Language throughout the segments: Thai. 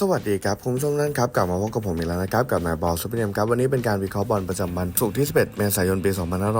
สวัสดีครับคุณผู้ชมนั่นครับกลับมาพบกับผมอีกแล้วนะครับกับนายบอลซูเปอร์เนมครับวันนี้เป็นการวิเคราะห์บอลประจำวันศุกร์ที่ 11 เมษายนปี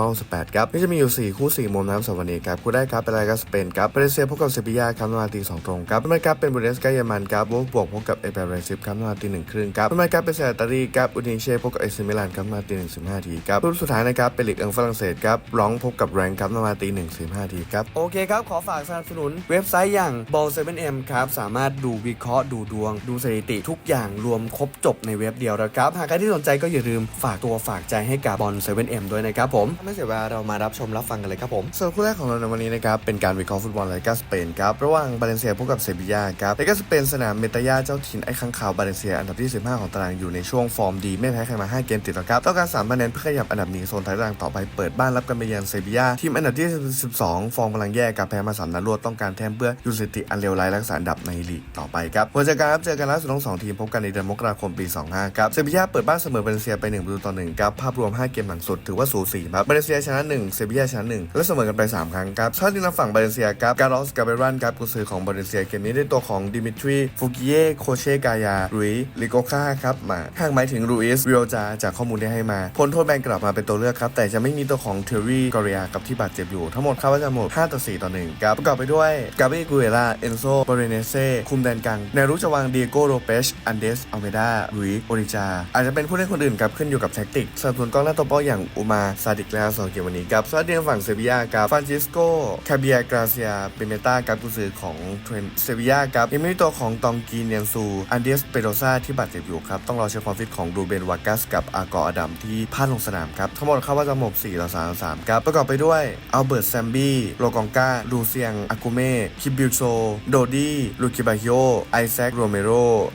2568ครับนี่จะมีอยู่ 4 คู่ 4 มุมน้ำสำหรับวันนี้ครับคู่ได้ครับเป็นรายการสเปนครับเบรเซียพบกับเซบียาครับนาตีสองตรงครับเป็นรายการเป็นบูเดสกาเยอรมันครับวอลบวกพบกับเอเบรซิฟครับนาตีหนึ่งครึ่งครับเป็นรายการเป็นเซตารีครับอุดิเช่พบกับเอซิมิลานครับนาตีหนึ่งสิบห้าทีครับคู่สุดท้ายนะครับเป็นลีกอังฝรั่งเศสครับร้องพบกับแรงครับนาตีหนึ่งสิบห้าทีครับโอเคครับขอฝากสนับสนุนเว็บไซต์อย่าง ball 7 m ครับสามารถดูวิเคราะห์ดูดวงดูสถิติทุกอย่างรวมครบจบในเว็บเดียวนะครับ หากใครที่สนใจก็อย่าลืมฝากตัวฝากใจให้กับบอล 7M ด้วยนะครับผม ไม่เสียเวลาเรามารับชมรับฟังกันเลยครับผมส่วนคู่แรกของเราในวันนี้นะครับ เป็นการวิเคราะห์ฟุตบอลไลกาสเปนครับ ระหว่างบาเลนเซียพบกับเซบียาครับไลกาสเปนสนามเมตายาเจ้าถิ่นไอ้ข้างข่าวบาเลนเซียอันดับที่ 15 ของตารางอยู่ในช่วงฟอร์มดีไม่แพ้ใครมา 5 เกมติดแล้วครับต้องการ3คะแนนเพื่อขยับอันดับหนีโซนท้ายตารางต่อไปเปิดบ้านรับกันไปเยือนเซบียาทีมอันดับที่ 12 ฟอร์มกำลังแย่กับแพ้มาสามนัดรวดต้องการแต้มเพื่อยูสถิติอันเลวร้ายรักษาอันดับในลีกต่อไปครับผลจากการรับเจอกันล่าสุดทั้งสองทีมพบกันในเดือนมกราคมปี 25ครับเซบียาเปิดบ้านเสมอบาเลนเซียไป1ประตูต่อ1ครับภาพรวม 5 เกมหลังสุดถือว่าสูสีครับบาเลนเซียชนะ 1 เซบียาชนะ 1 และเสมอกันไป 3 ครั้งครับชาติทางฝั่งบาเลนเซียครับการลอสกาเบรันครับกุนซือของบาเลนเซียเกมนี้ได้ตัวของดิมิทรีฟูกิเย่โคเชกายารุยลิโกคาครับมาห่างหมายถึงรูอิสริโอจาจากข้อมูลที่ให้มาพ้นโทษแบนกลับมาเป็นตัวเลือกครับแต่จะไม่มีตัวของเทอร์รี่กอริอากับที่บาดเจ็บอยู่ทั้งหมดคาดว่าจะหมด5ต่อ4ต่อ1ครับประกอบไปด้วยกาเบรียลเอนโซบรเนเซ่คุมแดนกลางแนรุกจะวางเดียโกโรเปชอันเดสอัลเมดาลุยโอริจา อาจจะเป็นผู้เล่นคนอื่นครับขึ้นอยู่กับแท็กติกสัดส่วนกองหน้าตัวเป้าอย่างอุมาซาดิกและสองเกมวันนี้ครับสวัสดียฝั่งเซบียากับฟรานซิสโกคาเบียกราเซียเปเมตากับกุซือของเทรนเซบียาครับยังไม่มีตัวของตองกีเนียนซูอันเดสเปโรซาที่บาดเจ็บอยู่ครับต้องรอเช็คความฟิตของดูเบนวากัสกับอากออดัมที่พลาดลงสนามครับทั้งหมดคาดว่าจะหมด4ต่อ3ต่อ3ครับประกอบไปด้วยอัลเบิร์ตแซมบี้โลกองกาลูเซียงอากูเม่คิบิลโซโดดี้ลูคิบาฮิโอไอแซคโรเมโร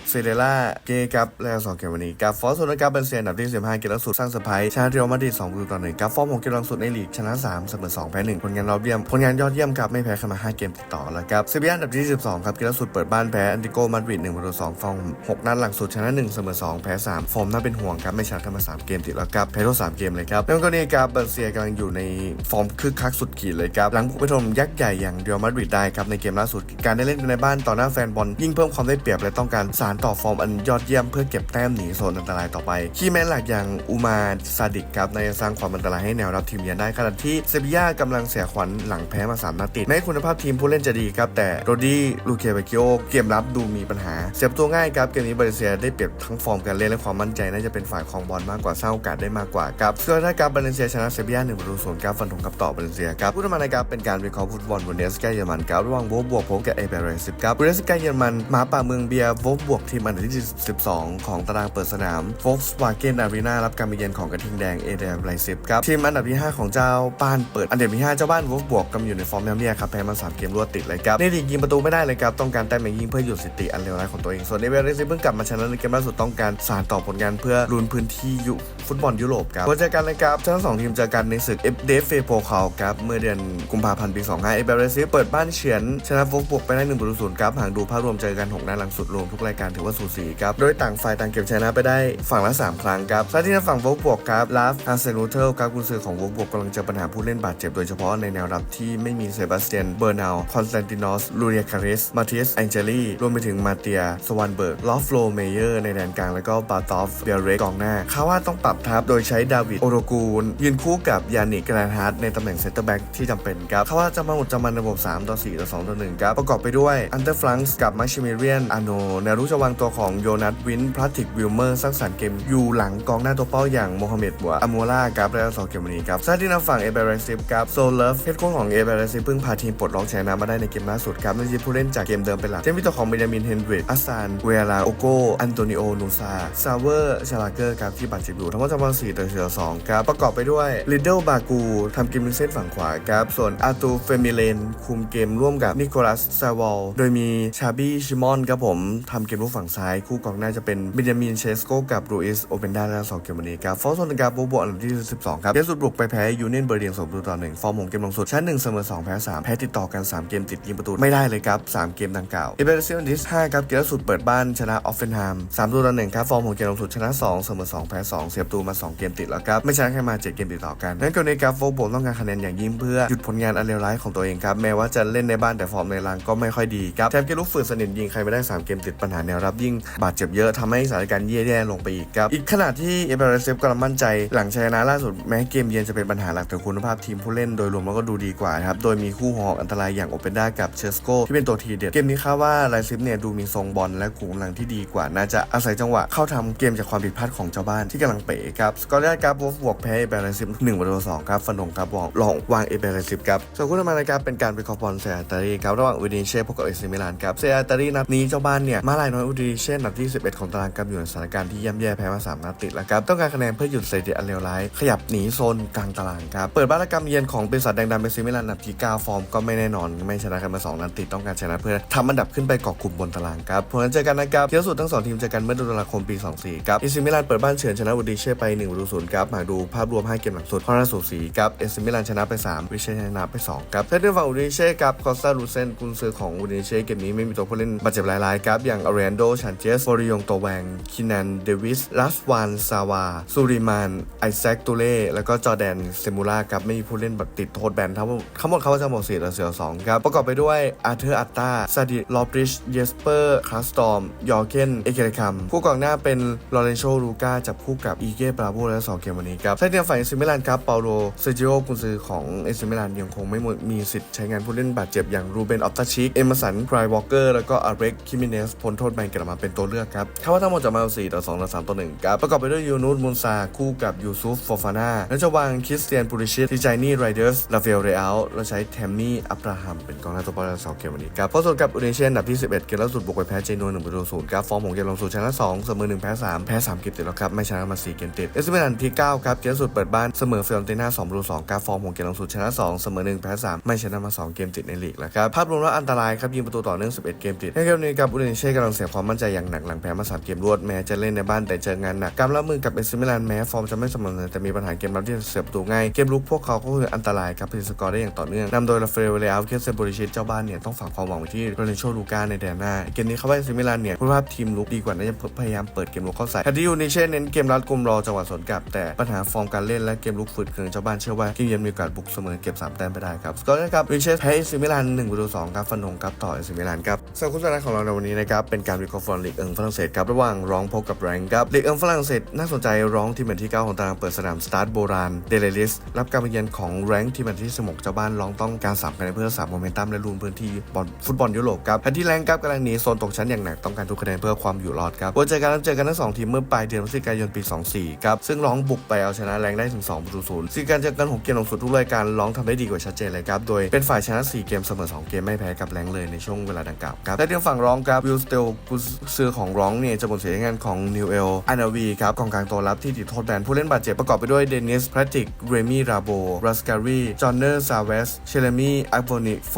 เซเดล่าเกครับและสองเกมวันนี้ครับฟอร์สโซนกับเป็นเซียนดับที่ 15 เกมล่าสุดสร้างเซอร์ไพรส์ชนะเรอัลมาดริด2ประตูต่อ1ครับฟอร์มของเกมล่าสุดในลีกชนะ3เสมอ2แพ้1ผลงานยอดเยี่ยมผลงานยอดเยี่ยมครับไม่แพ้ใครมา 5 เกมติดต่อแล้วครับเซบียนดับที่ 12 ครับเกมล่าสุดเปิดบ้านแพ้อันติโกมาดริด1ประตู2ฟอร์ม6นัดหลังสุดชนะ1เสมอ2แพ้3ฟอร์มน่าเป็นห่วงครับไม่ชนะกันมา 3 เกมติดแล้วครับแพ้ทั้ง3เกมเลยครับแล้วก็นี่ครับเบอร์เซียกำลังอยู่ในฟอร์มคึกคักสุดขีดเลยครับหลังบุกไปถล่มยักษ์ใหญ่อย่างเรอัลมาดริดได้ครับในเกมล่าสุดการได้เล่นในบ้านต่อหน้าแฟนบอลยิ่งเพิ่มความได้เปรียบและต้องการสารต่อฟอร์มอันยอดเยี่ยมเพื่อเก็บแต้มหนีโซนอันตรายต่อไป คีย์แมนหลักอย่างอูมาซาดิกครับในสร้างความอันตรายให้แนวรับทีมเยือนได้ขณะที่เซบียากำลังเสียขวัญหลังแพ้มา3นัดติดแม้คุณภาพทีมผู้เล่นจะดีครับแต่โรดี้ลูเคเบกิโอเกมรับดูมีปัญหา เสียประตัวง่ายครับเกมนี้บาเลเซียได้เปรียบทั้งฟอร์มการเล่นและความมั่นใจน่าจะเป็นฝ่ายของบอลมากกว่าสร้างโอกาสได้มากกว่าครับส่วนถ้าการบาเลนเซียชนะเซบียาหนึ่งประตูศูนย์ครับฟันธงกับต่อบาเลนเซียครับผู้ทำมาในครับเป็นการวิเคราะห์ฟุตบอลบนเดสกาเยอรมันครับระหว่างโวบวกพบกับเอเบเรสครับบูเดสกาเยอรมันหมาป่าเมืองเบียร์โวบวกทีมอันดับที่ 12 ของตารางเปิดสนามโฟกส์วาเกนอารีนารับการมาเยือนของกระทิงแดงเอเดเรสิบครับทีมอันดับที่ 5 ของเจ้าบ้านเปิดอันดับที่ 5 เจ้าบ้านโวลบวกกำอยู่ในฟอร์มย่ำแย่ครับแพ้มา 3 เกมรวดติดเลยครับในลีกยิงประตูไม่ได้เลยครับต้องการแต้มอย่างยิ่งเพื่อหยุดสถิติอันเลวร้ายของตัวเองส่วนเอเบเรสิบเพิ่งกลับมาชนะในเกมล่าสุดต้องการสานต่อผลงานเพื่อลุ้นพื้นที่อยู่ ฟุตบอลยุโรปครับเจอกันเลยครับทั้งสองทีมเจอกันในศึกเอฟเดฟเฟโปคาลครับเมื่อเดือนกุมภาพันธ์ปี25เอเบเรซิเปิดบ้านเฉือนชนะฟกบวกไปได้1ประตูศูนย์ครับหากดูภาพรวมเจอกัน 6นัดหลังสุดรวมทุกรายการถือว่าสูสีครับโดยต่างฝ่ายต่างเก็บชนะไปได้ฝั่งละ 3 ครั้งครับซาที่ทาฝั่งฟกบวกครับลาฟฮาเซนูเทลครับกุนซือของโฟกบวกกำลังเจอปัญหาผู้เล่นบาดเจ็บโดยเฉพาะในแนวรับที่ไม่มีเซบาสเตียนเบอร์นาลคอนสแตนตินอสลูเรียคาริสมาเทียสแองเจลีรวมไปถึงมาเตียสวันเบิร์กลอฟโลเมเยอร์ในแดนกลางแล้วก็บาตอฟเบียเรกกองหน้าเขาว่าต้องปรับทัพโดยใช้ดาวิดโอโรกูนยืนคู่กับยานิกกราฮัตในตำแหน่งเซนเตอร์แบ็กที่จำเป็นครับเขาว่าจะมาหมดจะมันในระบบ 3 ต่อ 4 ต่อ 2 ต่อ 1 ครับ ประกอบไปด้วยอันเดอร์ฟรังส์กับมาชิเมเรียนอาโนแนวรุกจะวางตัวของโยนัทวินพลาติกวิลเมอร์สร้างสรรค์เกมอยู่หลังกองหน้าตัวเป้าอย่างโมฮัมเหม็ดบัวอามูล่าครับและสองเกมนี้ครับซาที่นำฝั่งเอเบรซิฟครับโซเลฟเฮดโค้ชของเอเบรซิฟเพิ่งพาทีมปลดล็อกชนะมาได้ในเกมล่าสุดครับนั่นคือผู้เล่นจากเกมเดิมเป็นหลักเช่นวิตัวของเบนจามินเฮนดริกอัสซานเวลาโอโกอันโตนิโอนูซาซาเวอร์ชาลาเกอร์ครับที่บาดเจ็บอยู่ทั้งหมดจำนวน4ต่อ4ต่อ2ครับประกอบไปด้วยลิดเดิลบากูทำเกมริมเส้นฝั่งขวาครับส่วนอาตูเฟมิเลนคุมเกมร่วมกับนิโคลัสซาวอลโดยมีชาบี้ชิมอนครับผมทำเกมรูปฝั่งซ้าย คู่กองหน้าจะเป็นเบนจามินเชสโกกับรูอิสโอเปนดาและสองเกมวันนี้ครับฟอร์ซอนการโบโบอันดับที่ 12 ครับเกมสุดบุกไปแพ้ยูเนียนเบอร์เดียงสองประตูต่อหนึ่งฟอร์มของเกมลงสุดชั้นหนึ่งเสมอ2แพ้3แพ้ติดต่อกัน3เกมติดยิงประตูไม่ได้เลยครับ3เกมดังกล่าวเอเบรเซียนดิส5ครับเกมล่าสุดเปิดบ้านชนะออฟเฟนไฮม์3ประตูต่อหนึ่งครับฟอร์มของเกมลงสุดชนะ2เสมอ2แพ้2เสียประตูมา 2 เกมติดแล้วครับไม่ชนะใครมา 7 เกมติดต่อกันนั่นก็ในกราฟโฟบต้องการคะแนนอย่างยิ่งเพื่อหยุดผลงานอันเลวร้ายของตัวเองครับแม้ว่าจะเล่นในบ้านแต่ฟอร์มในรังก็ไม่ค่อยดีครับแถมเกมลุกฝืนสนิทยิงใครไม่ได้ 3 เกมติดปัญหาแนวรับยิ่งบาดเจ็บเยอะทำให้สถานการณ์แย่ๆลงไปอีกครับอีกขณะที่เอเบรเซฟกำลังมั่นใจ หลังชนะล่าสุดแม้เกมเยือนจะเป็นปัญหาหลักแต่คุณภาพทีมผู้เล่นโดยรวมแล้วก็ดูดีกว่าครับโดยมีคู่หอกอันตรายอย่างโอเปนด้ากับเชสโกที่เป็นตัวทีเด็ดเกมนี้คาดว่าไลซิฟเนี่ยดูมีทรงบอลและกลุ่มกำลังที่ดีกว่า น่าจะอาศัยจังหวะเข้าทำเกมจากความผิดพลาดของเจ้าบ้านที่กำลังเป๋ครับสกอร์เรครับวอฟบวกแพ้เอเบรซิฟหนึ่งประตูสองครับฟันดงครับวองลองวางเอเบรซิฟครับส่วนคู่ต่อมานะครับเป็นการไปคอปอนเซียตารีครับระหว่างอูดิเช่พบกับเอซิมิลานครับเซียตารีนัดนี้เจ้าบ้านเนี่ยมาลายน้อยอูดิเช่นัดที่ 11 ของตารางครับอยู่ในสถานการณ์ที่ย่ำแย่แพ้มาสามนัดติดแล้วครับต้องการคะแนนเพื่อหยุดสถิติอันเลวร้ายขยับหนีโซนกลางตารางครับเปิดบ้านและกำเยือนของปีศาจแดงดำเอซิมิลานนัดที่9ฟอร์มก็ไม่แน่นอนไม่ชนะกันมาสองนัดติดต้องการชนะเพื่อทำอันดับขึ้นไปเกาะกลุ่มบนตารางครับผลการเจอกันนะครับเที่ยวสุดทั้งสองทีมเจอกันเมื่อเดือนตุลาคมปี 24ครับเอซิมิลานเปิดบ้านเฉือนชนะอูดิเชไป1ประตูศูนย์ครับหากดูภาพรวม 5 เกมหลังสุดคอนาสูสีครับเอซิมิลานชนะไป 3 วิเช่ชนะไป2ครับถ้าเรื่องฝั่งอูดิเช่ครับคอสตาลูเซนกุนซือของอูดิเช่เกมนี้ไม่มีตัวผู้เล่นบาดเจ็บหลายๆครับอย่างอารีนโดชันเจสโฟริยงโตแวงคินันเดวิสลัสวานซาวาซูริมานไอแซคตูเล่แล้วก็จอแดนเซมูล่าครับไม่มีผู้เล่นแบบติดโทษแบนทั้งหมดทั้งหมดเขาจะหมดสี่ต่อเสียสองครับประกอบไปด้วยอาร์เธอร์อัตตาซาดิลอปริชเยสเปอร์คลาสตอมยอร์เกนเอเกเรคัมคู่กองหน้าเป็นลอเรนโชลูก้าจับคู่กับอีเก้ปราโบและสองเกมวันนี้ครับใช่เดียวฝ่ายเอซิมิลานครับเปาโลเซจิโอกุนซือของเอซิมิลานยังคงไม่มีสิทธิ์ใช้งานผู้เล่นบาดเจ็บอย่างรูเบนออฟตาชิกเอมสันไกรวอลเกอร์แล้วก็อาร์เร็กคิมิเนสพ้นโทษแบนกลับมาเป็นตัวเลือกครับคาดว่าทั้งหมดจะมาสี่ต่อสองต่อสามต่อหนึ่งครับประกอบไปด้วยยูนูสมุนซาคู่กับยูซุฟฟอฟาน่าแล้วจะวางคริสเตียนปูริชิตดิจานี่ไรเดอร์สลาเฟลเรอัลแล้วใช้แทมมี่อับราฮัมเป็นกองหน้าตัวเป้าสองเกมวันนี้ครับเพราะส่วนกับอุเดเชียนดับที่ 11 เกมล่าสุดบุกไปแพ้เจนัวหนึ่งประตูศูนย์ครับฟอร์มของเกมลงสู่ชนะ2เสมอ1แพ้3แพ้3เกมติดแล้วครับไม่ชนะมา4เกมติด เอสเปรันที่ 9 ครับ เกมสุดเปิดบ้านเสมอเฟลเตน่า2ประตู2ครับฟอร์มของเกมลงสู่ชนะ 2 เสมอ 1 แพ้ 3 ไม่ชนะมา 2 เกมติดในลีกแล้วครับ ภาพรวมแล้วอันตรายครับยิงประตูต่อเนื่อง 11 เกมติด ในเกมนี้ครับอุลเดเชียกำลังเสียความมั่นใจอย่างหนักหลังแพ้มา 3 เกมรวดแม้จะเล่นในบ้านแต่เจองานหนักการรับมือกับเอสเปรันแม้ฟอร์มจะไม่สม่ำเสมอแต่มีปัญหาเกมรับที่เสียประตูง่ายเกมลุกพวกเขาก็คืออันตรายครับเพลิสกอร์ได้อย่างต่อเนื่องนำโดยลาเฟลเรอัลเคสเซโบริชิตเจ้าบ้านเนี่ยต้องฝากความหวังไว้ที่โรนัลโชลูก้าในแดนหน้าเกมนี้เขาว่าซิมิลานเนี่ยคุณภาพทีมลุกดีกว่าน่าจะพยายามเปิดเกมลุกเข้าใส่คาดิยูนิเช่เน้นเกมรัดกุมรอจังหวะสวนกลับ แต่ปัญหาฟอร์มการเล่นและเกมลุกฝืดเคืองเจ้าบ้านเชื่อว่าเกมเยือนมีโอกาสบุกเสมอเก็บ3แต้มไปได้ครับสกอร์นะครับริเช่แพ้ซิมิลาน1ประตู2ครับฟันธงครับต่อซิมิลานครับส่วนคู่สุดท้ายของเราในวันนี้นะครับเป็นการวิเคราะห์ฟุตบอลลีกเอิงฝรั่งเศสครับระหว่างร้องพบกับแรงครับลีกเอิงฝรั่งเศสน่าสนใจร้องทีมอันที่9ของตารางเปิดสนามสตาร์ทโบราณเดลลิสรับการมาเยือนของแรงทีมอันที่สมกเจ้าบ้านร้องต้องการ3คะแนนเพื่อสามโมเมนตัมและลุ้นพื้นที่บอลฟุตบอลยุโรปครับทันที่แรงครับกำลังหนีโซนตกชั้นอย่างหนักต้องการทุกคะแนนเพื่อความอยู่รอดครับวันเจอกันเจอกันทั้งสองทีมเมื่อปลายเดือนพฤศจิกายนปี 24ครับซึ่งร้องบุกไปเอาชนะแรงได้ถึง2ประตูศูนย์ซึ่งการเจอกัน6เกมลงสุดทุกรายการร้องทำได้ดีกว่าชัดเจนเลยครับโดยเป็นฝ่ายชนะ 4 เกมเสมอ 2 เกมไม่แพ้กับแรงเลยในช่วงเวลาดังกล่าวครับแต่เดียวฝั่งร้องครับวิลสเตลกุซือของร้องเนี่ยจะหมดเสียงานของนิวเอลอานาวีครับกองกลางตัวรับที่ติดโทษแบนผู้เล่นบาดเจ็บประกอบไปด้วยเดนิสแพทริกเรมี่ราโบรัสการีจอห์นเนอร์ซาเวสเชเลมี่อัฟโวนิโฟ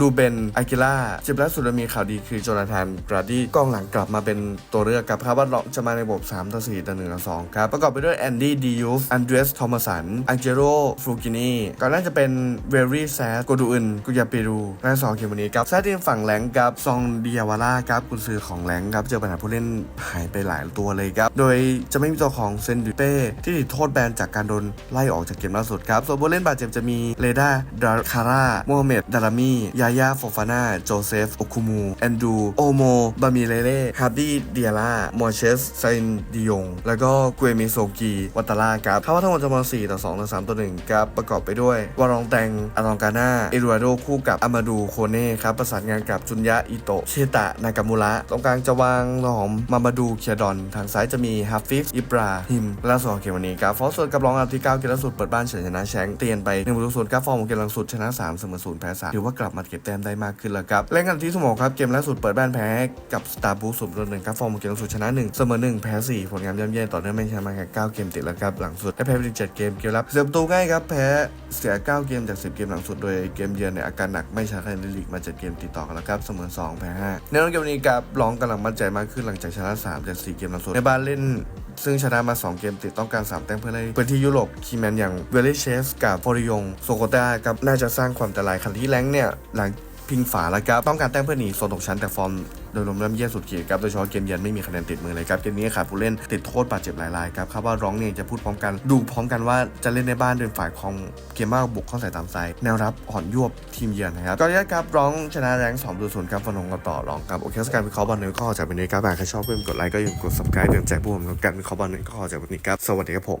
ลูเบนอากิล่าเจ็บล่าสุดมีข่าวดีคือโจนาธานบราดี้กองหลังกลับมาเป็นตัวเลือกกับคาร์บัตลอกจะมาในระบบ3ต่อ4ต่อ1ต่อ2ครับประกอบไปด้วยแอนดี้ดิยูฟอันเดรสทอมสันอังเจโรฟลูกินีก่อนหน้าจะเป็นเวอรี่แซดโกดูอึนกุยาเปรูและสองเกมวันนี้ครับแซดทีมฝั่งแหลงกับซองเดียาวาร่าครับกุนซือของแหลงครับเจอปัญหาผู้เล่นหายไปหลายตัวเลยครับ โดยจะไม่มีตัวของเซนดิเป้ที่ติดโทษแบนจากการโดนไล่ออกจากเกมล่าสุดครับส่วนผู้เล่นบาดเจ็บจะมีเลดาดาคาร่าโมฮัมเหม็ดดารามียายาโฟฟาน่าโจเซฟโอคุมูแอนดูโอโมบามิเลเล่ฮาร์ดี้เดียร่ามอร์เชสไซนดิยงแล้วก็กุเมโซกีวัตตาลาครับเขาว่าทั้งหมดจะมา4ต่อ2ต่อ3ต่อ1ครับประกอบไปด้วย วารองแตงอารองกาน่าเอรูอาโดคู่กับอามาดูโคเน่ครับประสานงานกับจุนยะอิโตะเชตะนากามุระตรงกลางจะวางหอมมามาดูเคียดอน ทางซ้ายจะมีฮัฟฟิฟอิบราฮิมและสองเกมวันนี้ครับฟอสส่วนกับรองอันดับที่9เกมล่าสุดเปิดบ้านเฉยชนะแชงเตียนไป1ประตูศูนย์ครับฟอร์มของเกมล่าสุดชนะ3เสมอ0แพ้3ถือว่ากลับมาเก็บแต้มได้มากขึ้นแล้วครับเล่นกันที่สมองครับเกมล่าสุดเปิดบ้านแพ้กับสตาร์บูสูบหนึ่งครับฟอร์มของเกมล่าสุดชนะ1เสมอ1แพ้4ผลงานย่ำแย่ต่อเนื่องไม่ชนะมาแค่9เกมติดแล้วครับหลังสุดได้แพ้ไปถึง7เกมเกมรับเสียประตูง่ายครับแพ้เสีย 9 เกมจาก 10 เกมหลังสุดโดยเกมเยือนในยอาการหนักไม่ชนะใครในลีกมา 7 เกมติดต่อกันแล้วครับเสมอ2แพ้5ในรอบเกมนี้ครับร้องกำลังมั่นใจมากขึ้นหลังจากชนะ3จาก4เกมหลังสุดในบ้านเล่นซึ่งชนะมา 2 เกมติดต้องการ 3 แต้มเพื่อให้พื้นที่ยุโรปคีแมนอย่างเวลเลเชสกับฟอริยงโซโกต้าครับน่าจะสร้างความอันตรายคันที่แรงเนี่ยหลังพิงฝาแล้วครับต้องการแต้มเพื่อหนีโซนตกชั้นแต่ฟอร์ม โดยรวมเริ่มแย่สุดขีดครับโดยเฉพาะเกมเยือนไม่มีคะแนนติดมือเลยครับเกมนี้ขาดผู้เล่นติดโทษบาดเจ็บหลายรายครับคาดว่าร้องเนี่ยจะพูดพร้อมกันดูพร้อมกันว่าจะเล่นในบ้านโดยฝ่ายของเกมมาบุกเข้าใส่ตามไซด์แนวรับอ่อนยวบทีมเยือนนะครับก็ยัดครับร้องชนะแรงสองดูศูนย์ครับฟันงกันต่อรองครับโอเคสการวิเคราะห์บอลนึ่งก็ขอจากวันนี้ครับหากใครชอบเพื่อนกดไลค์ก็อย่าลืมกด subscribe เตือนแจ้งผู้ผมการวิเคราะห์บอลนึ่งก็ขอจากวันนี้ครับสวัสดีครับผม